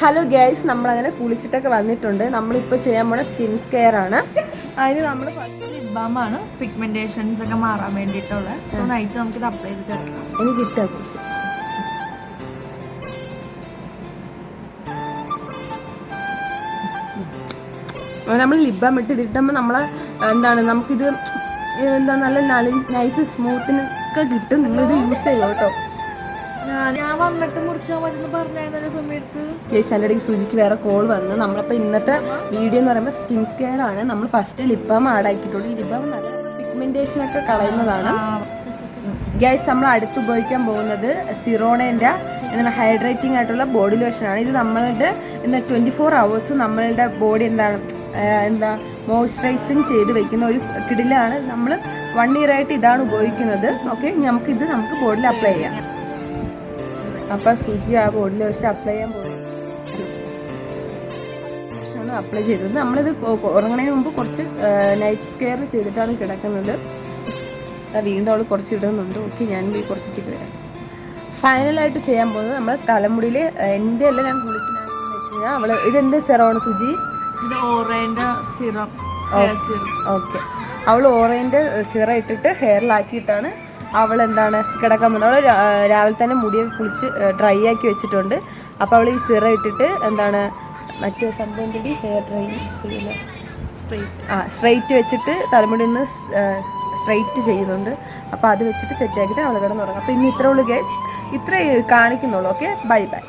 Hello girls നമ്മൾ അങ്ങനെ കുളിച്ചിട്ടൊക്കെ വന്നിട്ടുണ്ട്. നമ്മളിപ്പോൾ ചെയ്യാൻ പോണ സ്കിൻ കെയർ ആണ്. അതിന് നമ്മൾ ലിപ് ബാം ആണ്. പിഗ്മെന്റേഷൻസ് ഒക്കെ മാറാൻ വേണ്ടിയിട്ടുള്ള. സോ നൈറ്റ് നമുക്ക് ഇത് അപ്ലൈ ചെയ്തിട്ട് എടുക്കാം. എനിക്ക് ഇട്ടാ കുറിച്ച് നമ്മൾ ലിബാം ഇട്ട് ഇതിട്ടുമ്പോൾ നമ്മൾ എന്താണ് നമുക്കിത് എന്താ നല്ല നൈസ് സ്മൂത്തിനൊക്കെ കിട്ടും. നിങ്ങളിത് യൂസ് ചെയ്യുക കേട്ടോ. ഞാൻ സൂചിക്ക് വേറെ കോൾ വന്നു. നമ്മളിപ്പോ ഇന്നത്തെ വീഡിയോ എന്ന് പറയുമ്പോൾ സ്കിൻ കെയർ ആണ്. നമ്മൾ ഫസ്റ്റ് ലിബാം ആഡ് ആക്കിയിട്ടുള്ളൂ ഈ ലിബാം നല്ല പിഗ്മെന്റേഷൻ ഒക്കെ കളയുന്നതാണ്. ഗൈസ് നമ്മൾ അടുത്ത് ഉപയോഗിക്കാൻ പോകുന്നത് സിറോണേന്റെ എന്താണ് ഹൈഡ്രേറ്റിംഗ് ആയിട്ടുള്ള ബോഡി ലോഷനാണ് ഇത് നമ്മളുടെ എന്താ ട്വന്റി ഫോർ അവേഴ്സ് നമ്മളുടെ ബോഡി എന്താണ് എന്താ മോയ്സ്ചറൈസിങ് ചെയ്ത് വെക്കുന്ന ഒരു കിടിലാണ്. നമ്മൾ വൺ ഇയർ ആയിട്ട് ഇതാണ് ഉപയോഗിക്കുന്നത്. ഓക്കെ ഇത് നമുക്ക് ബോഡിയിൽ അപ്ലൈ ചെയ്യാം. അപ്പം സുജി ആ ബോർഡിൽ പക്ഷെ അപ്ലൈ ചെയ്യാൻ പോകുന്നത് അപ്ലൈ ചെയ്തത് നമ്മളിത് ഉറങ്ങുന്നതിന് മുമ്പ് കുറച്ച് നൈറ്റ് കെയർ ചെയ്തിട്ടാണ് കിടക്കുന്നത്. വീണ്ടും അവൾ കുറച്ച് ഇടുന്നുണ്ട് ഓക്കെ ഞാൻ ഈ കുറച്ച് ഇട്ട് വരാം. ഫൈനലായിട്ട് ചെയ്യാൻ പോകുന്നത് നമ്മൾ തലമുടിയിൽ എന്റെ എല്ലാം ഞാൻ കുളിച്ച് ഞാൻ വെച്ച് കഴിഞ്ഞാൽ അവൾ ഇതെന്ത് സെറോണ് സുജി? ഇത് സിറം. ഓക്കെ. അവൾ ഓറേന്റെ സിറ ഇട്ടിട്ട് ഹെയറിലാക്കിയിട്ടാണ് അവൾ എന്താണ് കിടക്കാൻ പോകുന്നത് അവൾ രാവിലെ തന്നെ മുടിയൊക്കെ കുളിച്ച് ഡ്രൈ ആക്കി വെച്ചിട്ടുണ്ട്. അപ്പോൾ അവൾ ഈ സിറ ഇട്ടിട്ട് എന്താണ് മറ്റേ സംഭവം കൂടി ഹെയർ ഡ്രൈ ചെയ്യുന്ന സ്ട്രൈറ്റ് ആ സ്ട്രെയിറ്റ് വെച്ചിട്ട് തലമുടി ഒന്ന് സ്ട്രെയിറ്റ് ചെയ്യുന്നുണ്ട്. അപ്പോൾ അത് വെച്ചിട്ട് സെറ്റ് ആക്കിയിട്ട് അവൾ കിടന്നുറങ്ങും. അപ്പോൾ ഇന്ന് ഇത്രേ ഉള്ളൂ ഗൈസ് ഇത്രേ കാണിക്കുന്നുള്ളൂ ഓക്കെ ബൈ ബൈ